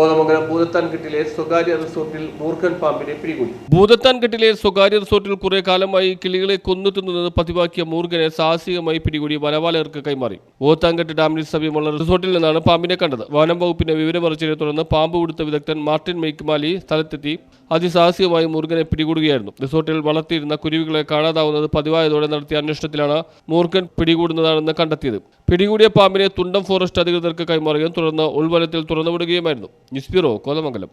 Kothamangalam ഭൂതത്താൻകെട്ടിലെ സ്വകാര്യ റിസോർട്ടിൽ മൂർഖൻ പാമ്പിനെ പിടികൂടി. ഭൂതത്താൻകെട്ടിലെ സ്വകാര്യ റിസോർട്ടിൽ കുറെ കാലമായി കിളികളെ കൊന്നു തിന്നുന്നത് പതിവാക്കിയ മൂർഖനെ സാഹസികമായി പിടികൂടി വനപാലകർക്ക് കൈമാറി. ഭൂതത്താൻകെട്ട് ഡാമിന് സമീപമുള്ള റിസോർട്ടിൽ നിന്നാണ് പാമ്പിനെ കണ്ടത്. വനം വകുപ്പിന്റെ വിവരമറിച്ചതിനെ തുടർന്ന് പാമ്പ് പിടുത്ത വിദഗ്ധൻ മാർട്ടിൻ മെയ്ക്കുമാലി സ്ഥലത്തെത്തി അതിസാഹസികമായി മൂർഖനെ പിടികൂടുകയായിരുന്നു. റിസോർട്ടിൽ വളർത്തിയിരുന്ന കുരുവികളെ കാണാതാവുന്നത് പതിവായതോടെ നടത്തിയ അന്വേഷണത്തിലാണ് മൂർഖൻ പിടികൂടുന്നതാണെന്ന് കണ്ടെത്തിയത്. പിടികൂടിയ പാമ്പിനെ തുണ്ടം ഫോറസ്റ്റ് അധികൃതർക്ക് കൈമാറുകയും തുടർന്ന് ഉൾവനത്തിൽ തുറന്നുവിടുകയുമായിരുന്നു. News bureau Kothamangalam.